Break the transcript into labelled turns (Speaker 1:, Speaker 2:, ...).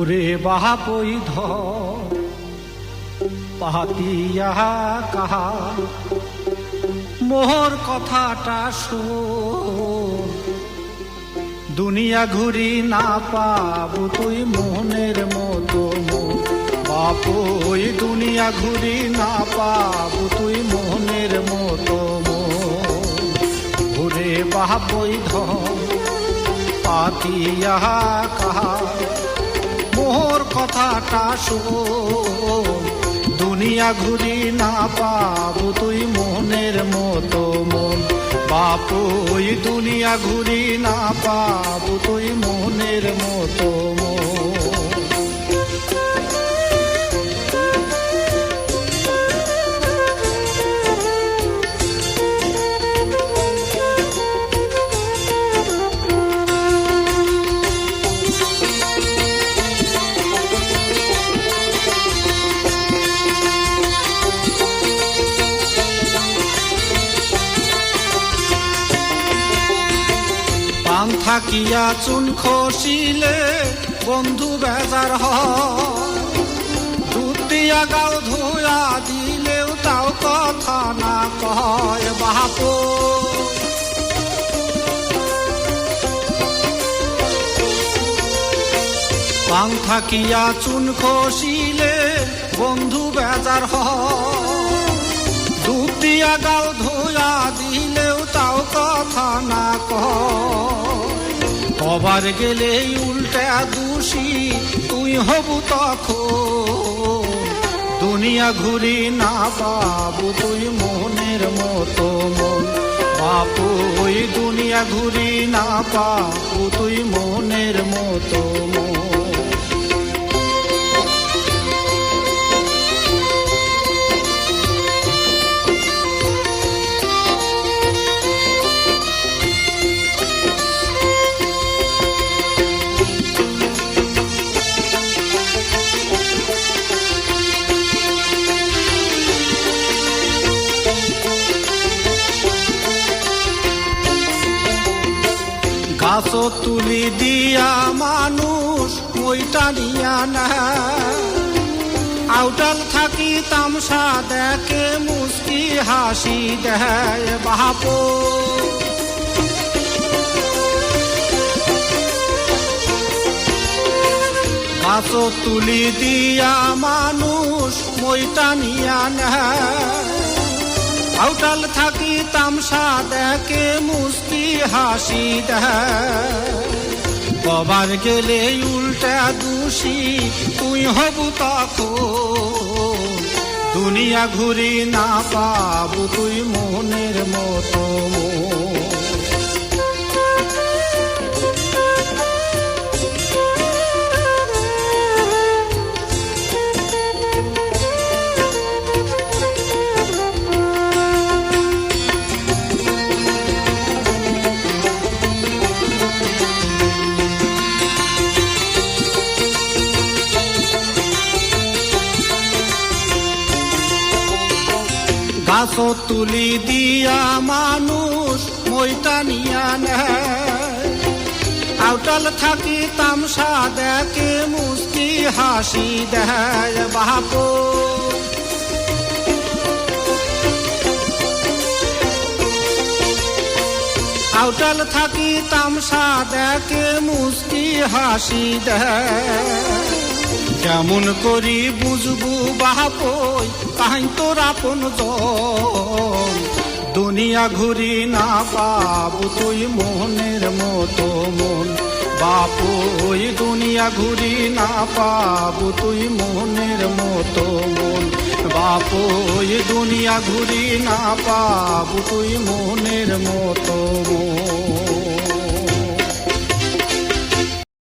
Speaker 1: বাহাপই ধ পাতিয়া কাহা মোহর কথাটা শোন, দুনিয়া ঘুরি না পাবো তুই মনের মতো মন বাপ দুনিয়া ঘুরি না পাবো তুই মনের মতো ঘুরে বাপই ধর, পাতিয়া কাহা কথাটা শোন। দুনিয়া ঘুরি না পাবো তুই মনের মতো মন। বাপ, ওই দুনিয়া ঘুরি না পাবো তুই মনের মতো থাকিয়া চুন খসিলে, বন্ধু বেজার হয়। গাও ধুয়া দিলেও তাও কথা না কয় বাপ পান থাকিয়া চুন খসিলে, বন্ধু বেজার দুধ গাও কবার গেলে উল্টা দোষী তুই হব তখন। দুনিয়া ঘুরি না বাবু তুই মনের মতো মন। বাপু, ওই দুনিয়া ঘুরি না পাবু তুই মনের মতো মন। তুলি দিয়া মানুষ মইটা নিয়া নেয়। আউটাল থাকি তামসা দেখে মুস্কি হাসি দেয় গাছ তুলি দিয়া মানুষ মইটা নিয়া নেয়। আউটাল থাকি তামসা দেখে মুস্তি হাসি কবার গেলে উল্টা দোষী, তুই হবু তখন। দুনিয়া ঘুরি না পাবু তুই মনের মতো মন। তুলি দিয়া মানুষ মইটা নিয়া নেয়। আউটাল থাকি তামসা দেখে মুস্কি হাসি দেয় বাপ আউটাল থাকি তামসা দেখে মুস্কি হাসি দেয়। কেমন করি বুঝবু বাপই কাহিন তোর আপন দুনিয়া ঘুরি না পাবু তুই মনের মতো মন। বাপু ওই দুনিয়া ঘুরি না পাবু তুই মনের মতো মন। বাপু ওই দুনিয়া ঘুরি না পাবু তুই মনের মতো মন।